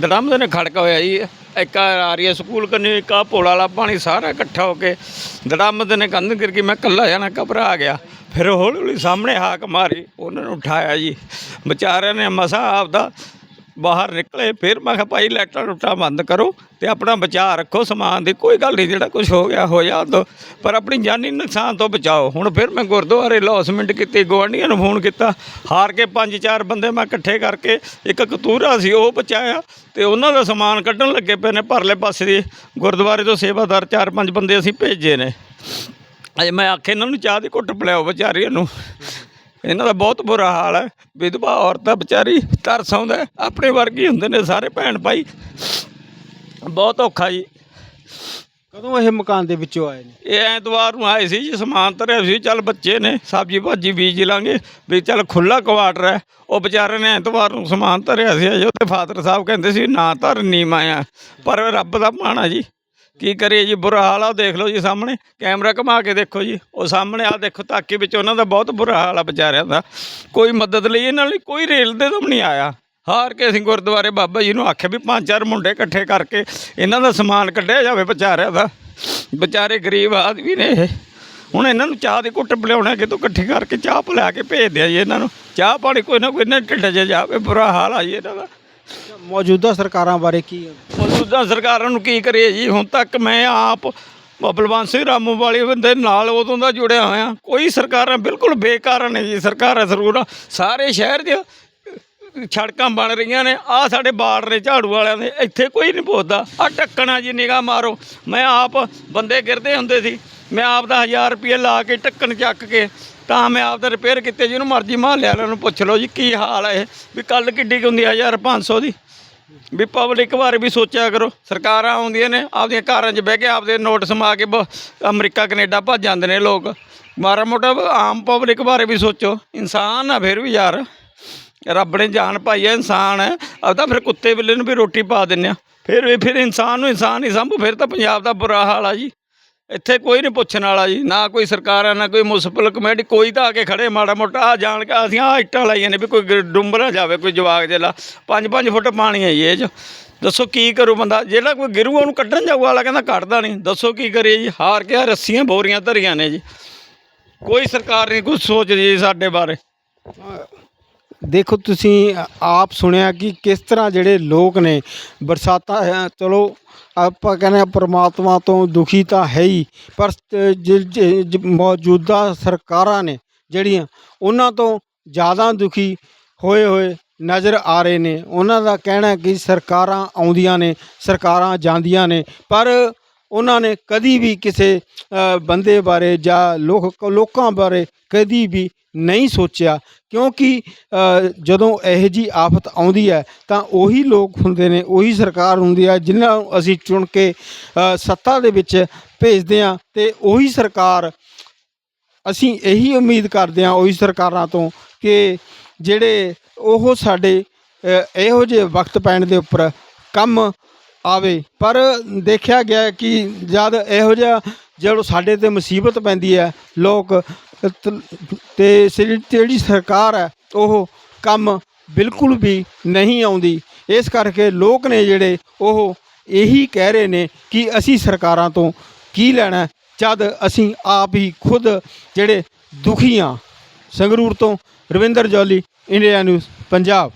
ਦੜਮ ਦੇ ਨੇ ਖੜਕਾ ਹੋਇਆ ਜੀ। ਇੱਕ ਆਰੀਆ ਸਕੂਲ ਕੰਨੀ, ਇੱਕ ਆ ਪੋਲਾ ਵਾਲਾ ਪਾਣੀ ਸਾਰਾ ਇਕੱਠਾ ਹੋ ਕੇ ਦੜਮ ਦੇ ਨੇ ਕੰਧ ਕਰ ਮੈਂ ਕੱਲਾ ਜਾਣਾ, ਘਬਰਾ ਗਿਆ। ਫਿਰ ਹੌਲੀ ਹੌਲੀ ਸਾਹਮਣੇ ਹਾਕ ਮਾਰੀ, ਉਹਨਾਂ ਨੂੰ ਉਠਾਇਆ ਜੀ। ਵਿਚਾਰਿਆਂ ਨੇ ਮਸਾ ਆਪਦਾ ਬਾਹਰ ਨਿਕਲੇ, ਫਿਰ ਮੈਂ ਕਿਹਾ, ਭਾਈ, ਲਾਈਟਾਂ ਲੁੱਟਾਂ ਬੰਦ ਕਰੋ ਤੇ ਆਪਣਾ ਬਚਾਅ ਰੱਖੋ, ਸਮਾਨ ਦੀ ਕੋਈ ਗੱਲ ਨਹੀਂ ਜਿਹੜਾ ਕੁਝ ਹੋ ਗਿਆ, ਹੋ ਜਾ, ਦੋ। ਪਰ ਆਪਣੀ ਜਾਨੀ ਨੁਕਸਾਨ ਤੋਂ ਬਚਾਓ। ਹੁਣ ਫਿਰ ਮੈਂ ਗੁਰਦੁਆਰੇ ਲੌਸਮੈਂਟ ਕੀਤੀ, ਗੁਆਂਢੀਆਂ ਨੂੰ ਫੋਨ ਕੀਤਾ, ਹਾਰ ਕੇ ਪੰਜ ਚਾਰ ਬੰਦੇ ਮੈਂ ਇਕੱਠੇ ਕਰਕੇ ਇੱਕ ਕਤੂਰਾ ਸੀ, ਉਹ ਬਚਾਇਆ ਤੇ ਉਹਨਾਂ ਦਾ ਸਮਾਨ ਕੱਢਣ ਲੱਗੇ ਪਏ ਨੇ ਪਰਲੇ ਪਾਸੇ ਦੇ। ਗੁਰਦੁਆਰੇ ਤੋਂ ਸੇਵਾਦਾਰ ਚਾਰ ਪੰਜ ਬੰਦੇ ਅਸੀਂ ਭੇਜੇ ਨੇ। ਅਜੇ ਮੈਂ ਆਖੇ ਇਹਨਾਂ ਨੂੰ ਚਾਹ ਦੀ ਘੁੱਟ ਪਿਲਾਓ ਵਿਚਾਰੀਆਂ ਨੂੰ। ਇਹਨਾਂ ਦਾ ਬਹੁਤ ਬੁਰਾ ਹਾਲ ਹੈ। ਵਿਧਵਾ ਔਰਤਾਂ ਵਿਚਾਰੀ ਤਰਸ ਆਉਂਦਾ। ਆਪਣੇ ਵਰਗੇ ਹੁੰਦੇ ਨੇ ਸਾਰੇ ਭੈਣ ਭਾਈ। ਬਹੁਤ ਔਖਾ ਜੀ। ਕਦੋਂ ਇਹ ਮਕਾਨ ਦੇ ਵਿੱਚੋਂ ਆਏ ਨੇ? ਇਹ ਐਤਵਾਰ ਨੂੰ ਆਏ ਸੀ ਜੀ ਸਮਾਨ ਧਰਿਆ ਸੀ। ਚੱਲ ਬੱਚੇ ਨੇ ਸਬਜ਼ੀ ਭਾਜੀ ਬੀਜ ਲਾਂਗੇ। ਵੀ ਚੱਲ ਖੁੱਲਾ ਕੁਆਟਰ ਹੈ। ਉਹ ਵਿਚਾਰੇ ਨੇ ਐਤਵਾਰ ਨੂੰ ਸਮਾਨ ਧਰਿਆ ਸੀ। ਅਜੇ ਉਹਦੇ ਫਾਦਰ ਸਾਹਿਬ ਕਹਿੰਦੇ ਸੀ ਨਾ ਧਰ ਨੀ ਮਾਇਆ ਪਰ ਰੱਬ ਦਾ ਮਾਣਾ ਜੀ। ਕੀ ਕਰੀਏ ਜੀ, ਬੁਰਾ ਹਾਲ ਆ, ਉਹ ਦੇਖ ਲਓ ਜੀ ਸਾਹਮਣੇ, ਕੈਮਰਾ ਘੁਮਾ ਕੇ ਦੇਖੋ ਜੀ, ਉਹ ਸਾਹਮਣੇ ਆ ਦੇਖੋ ਤਾਕੀ ਵਿੱਚ ਉਹਨਾਂ ਦਾ ਬਹੁਤ ਬੁਰਾ ਹਾਲ ਆ ਵਿਚਾਰਿਆਂ ਦਾ, ਕੋਈ ਮਦਦ ਲਈ ਇਹਨਾਂ ਲਈ ਕੋਈ ਰੇਲ ਦੇ ਦਮ ਨਹੀਂ ਆਇਆ। ਹਾਰ ਕੇ ਅਸੀਂ ਗੁਰਦੁਆਰੇ ਬਾਬਾ ਜੀ ਨੂੰ ਆਖਿਆ ਵੀ ਪੰਜ ਚਾਰ ਮੁੰਡੇ ਇਕੱਠੇ ਕਰਕੇ ਇਹਨਾਂ ਦਾ ਸਮਾਨ ਕੱਢਿਆ ਜਾਵੇ ਵਿਚਾਰਿਆਂ ਦਾ। ਵਿਚਾਰੇ ਗਰੀਬ ਆਦਮੀ ਨੇ ਇਹ। ਹੁਣ ਇਹਨਾਂ ਨੂੰ ਚਾਹ ਦੀ ਘੁੱਟ ਪਿਲਾਉਣਾ ਕਿਤੋਂ ਇਕੱਠੀ ਕਰਕੇ ਚਾਹ ਪਿਲਾ ਕੇ ਭੇਜ ਦਿਆ ਜੀ ਇਹਨਾਂ ਨੂੰ। ਚਾਹ ਪਾਣੀ ਕੋਈ ਨਾ ਕੋਈ ਇਹਨਾਂ ਢਿੱਡ 'ਚ ਜਾਵੇ, ਬੁਰਾ ਹਾਲ ਆ ਜੀ ਇਹਨਾਂ ਦਾ। ਮੌਜੂਦਾ ਸਰਕਾਰਾਂ ਬਾਰੇ ਕੀ ਮੌਜੂਦਾ ਸਰਕਾਰਾਂ ਨੂੰ ਕੀ ਕਰੀਏ ਜੀ? ਹੁਣ ਤੱਕ ਮੈਂ ਆਪ ਬਲਵੰਤ ਸਿੰਘ ਰਾਮੂ ਵਾਲੇ ਬੰਦੇ ਨਾਲ ਉਦੋਂ ਦਾ ਜੁੜਿਆ ਹੋਇਆ। ਕੋਈ ਸਰਕਾਰਾਂ ਬਿਲਕੁਲ ਬੇਕਾਰ ਨੇ ਜੀ। ਸਰਕਾਰਾਂ ਸਰੂਰਾਂ ਸਾਰੇ ਸ਼ਹਿਰ 'ਚ ਸੜਕਾਂ ਬਣ ਰਹੀਆਂ ਨੇ। ਆ ਸਾਡੇ ਬਾੜ ਨੇ ਝਾੜੂ ਵਾਲਿਆਂ ਦੇ। ਇੱਥੇ ਕੋਈ ਨਹੀਂ ਪੁੱਛਦਾ। ਆ ਟੱਕਣਾ ਜੀ, ਨਿਗਾਹ ਮਾਰੋ। ਮੈਂ ਆਪ ਬੰਦੇ ਗਿਰਦੇ ਹੁੰਦੇ ਸੀ। ਮੈਂ ਆਪ ਦਾ 1000 ਰੁਪਏ ਲਾ ਕੇ ਟੱਕਣ ਚੱਕ ਕੇ ਤਾਂ ਮੈਂ ਆਪ ਦਾ ਰਿਪੇਅਰ ਕੀਤੇ। ਜਿਹਨੂੰ ਮਰਜ਼ੀ ਮਹੱਲੇ ਵਾਲਿਆਂ ਨੂੰ ਪੁੱਛ ਲਓ ਜੀ, ਕੀ ਹਾਲ ਹੈ ਇਹ? ਵੀ ਕੱਲ ਕਿੱਡੀ ਕੁ ਹੁੰਦੀ ਆ? 1500 ਦੀ। ਵੀ ਪਬਲਿਕ ਬਾਰੇ ਵੀ ਸੋਚਿਆ ਕਰੋ। ਸਰਕਾਰਾਂ ਆਉਂਦੀਆਂ ਨੇ, ਆਪਦੀਆਂ ਘਰਾਂ 'ਚ ਬਹਿ ਕੇ ਆਪਦੇ ਨੋਟਿਸ ਮਾ ਕੇ ਬ- ਅਮਰੀਕਾ, ਕੈਨੇਡਾ ਭੱਜ ਜਾਂਦੇ ਨੇ ਲੋਕ। ਮਾਰਾ ਮੋਟਾ ਆਮ ਪਬਲਿਕ ਬਾਰੇ ਵੀ ਸੋਚੋ। ਇਨਸਾਨ ਆ ਫਿਰ ਵੀ ਯਾਰ। ਰੱਬ ਨੇ ਜਾਨ ਪਾਈ ਹੈ ਇਨਸਾਨ ਹੈ। ਆਪਦਾ ਫਿਰ ਕੁੱਤੇ ਬਿੱਲੇ ਨੂੰ ਵੀ ਰੋਟੀ ਪਾ ਦਿੰਦੇ ਆ। ਫਿਰ ਵੀ ਫਿਰ ਇਨਸਾਨ ਨੂੰ ਇਨਸਾਨ ਹੀ ਸੰਭੂ, ਫਿਰ ਤਾਂ ਪੰਜਾਬ ਦਾ ਬੁਰਾ ਹਾਲ ਆ ਜੀ। ਇੱਥੇ ਕੋਈ ਨਹੀਂ ਪੁੱਛਣ ਵਾਲਾ ਜੀ, ਨਾ ਕੋਈ ਸਰਕਾਰ ਆ, ਨਾ ਕੋਈ ਮੁਨਸਪਲ ਕਮੇਟੀ, ਕੋਈ ਤਾਂ ਆ ਕੇ ਖੜੇ ਮਾੜਾ ਮੋਟਾ ਆ ਜਾਣ ਕੇ ਅਸੀਂ ਆ ਇੱਟਾਂ ਲਾਈਆਂ ਨੇ ਵੀ ਕੋਈ ਗ- ਨਾ ਜਾਵੇ, ਕੋਈ ਜਵਾਕ ਜੇਲਾ 5-5 ਫੁੱਟ ਪਾਣੀ ਹੈ ਜੀ ਇਹ 'ਚ। ਦੱਸੋ ਕੀ ਕਰੂ ਬੰਦਾ, ਜਿਹੜਾ ਕੋਈ ਗਿਰੂ ਉਹਨੂੰ ਕੱਢਣ ਜਾਊ ਵਾਲਾ ਕਹਿੰਦਾ ਕੱਢਦਾ ਨਹੀਂ। ਦੱਸੋ ਕੀ ਕਰੀਏ ਜੀ, ਹਾਰ ਕੇ ਆ ਰੱਸੀਆਂ ਬੋਰੀਆਂ ਧਰੀਆਂ ਨੇ ਜੀ। ਕੋਈ ਸਰਕਾਰ ਨਹੀਂ ਕੁਝ ਸੋਚਦੀ ਜੀ ਸਾਡੇ ਬਾਰੇ। ਦੇਖੋ ਤੁਸੀਂ ਆਪ ਸੁਣਿਆ ਕਿ ਕਿਸ ਤਰ੍ਹਾਂ ਜਿਹੜੇ ਲੋਕ ਨੇ ਬਰਸਾਤਾਂ ਚਲੋ ਆਪਾਂ ਕਹਿੰਦੇ ਆ ਪਰਮਾਤਮਾ ਤੋਂ ਦੁਖੀ ਤਾਂ ਹੈ ਹੀ, ਪਰ ਮੌਜੂਦਾ ਸਰਕਾਰਾਂ ਨੇ ਜਿਹੜੀਆਂ ਉਹਨਾਂ ਤੋਂ ਜ਼ਿਆਦਾ ਦੁਖੀ ਹੋਏ ਹੋਏ ਨਜ਼ਰ ਆ ਰਹੇ ਨੇ। ਉਹਨਾਂ ਦਾ ਕਹਿਣਾ ਕਿ ਸਰਕਾਰਾਂ ਆਉਂਦੀਆਂ ਨੇ, ਸਰਕਾਰਾਂ ਜਾਂਦੀਆਂ ਨੇ, ਪਰ ਉਹਨਾਂ ਨੇ ਕਦੀ ਵੀ ਕਿਸੇ ਬੰਦੇ ਬਾਰੇ ਜਾਂ ਲੋਕ, ਲੋਕਾਂ ਬਾਰੇ ਕਦੀ ਵੀ ਨਹੀਂ ਸੋਚਿਆ। ਕਿਉਂਕਿ ਜਦੋਂ ਇਹੋ ਜੀ ਆਫਤ ਆਉਂਦੀ ਹੈ, ਤਾਂ ਉਹੀ ਲੋਕ ਹੁੰਦੇ ਨੇ, ਉਹੀ ਸਰਕਾਰ ਹੁੰਦੀ ਹੈ ਜਿਨ੍ਹਾਂ ਨੂੰ ਅਸੀਂ ਚੁਣ ਕੇ ਸੱਤਾ ਦੇ ਵਿੱਚ ਭੇਜਦੇ ਹਾਂ ਤੇ ਉਹੀ ਸਰਕਾਰ, ਅਸੀਂ ਇਹੀ ਉਮੀਦ ਕਰਦੇ ਹਾਂ ਉਹੀ ਸਰਕਾਰਾਂ ਤੋਂ ਕਿ ਜਿਹੜੇ ਉਹ ਸਾਡੇ ਇਹੋ ਜਿਹੇ ਵਕਤ ਪੈਣ ਦੇ ਉੱਪਰ ਕੰਮ ਆਵੇ। ਪਰ ਦੇਖਿਆ ਗਿਆ ਕਿ ਜਦ ਇਹੋ ਜਿਹਾ ਜਦੋਂ ਸਾਡੇ ਤੇ ਮੁਸੀਬਤ ਪੈਂਦੀ ਹੈ, ਲੋਕ ਤ- ਤੇ ਜਿਹੜੀ ਸਰਕਾਰ ਹੈ, ਉਹ ਕੰਮ ਬਿਲਕੁਲ ਵੀ ਨਹੀਂ ਆਉਂਦੀ। ਇਸ ਕਰਕੇ ਲੋਕ ਨੇ ਜਿਹੜੇ, ਉਹ ਇਹੀ ਕਹਿ ਰਹੇ ਨੇ ਕਿ ਅਸੀਂ ਸਰਕਾਰਾਂ ਤੋਂ ਕੀ ਲੈਣਾ ਜਦ ਅਸੀਂ ਆਪ ਹੀ ਖੁਦ ਜਿਹੜੇ ਦੁਖੀ ਹਾਂ। ਸੰਗਰੂਰ ਤੋਂ ਰਵਿੰਦਰ ਜੌਲੀ, ਇੰਡੀਆ ਨਿਊਜ਼, ਪੰਜਾਬ।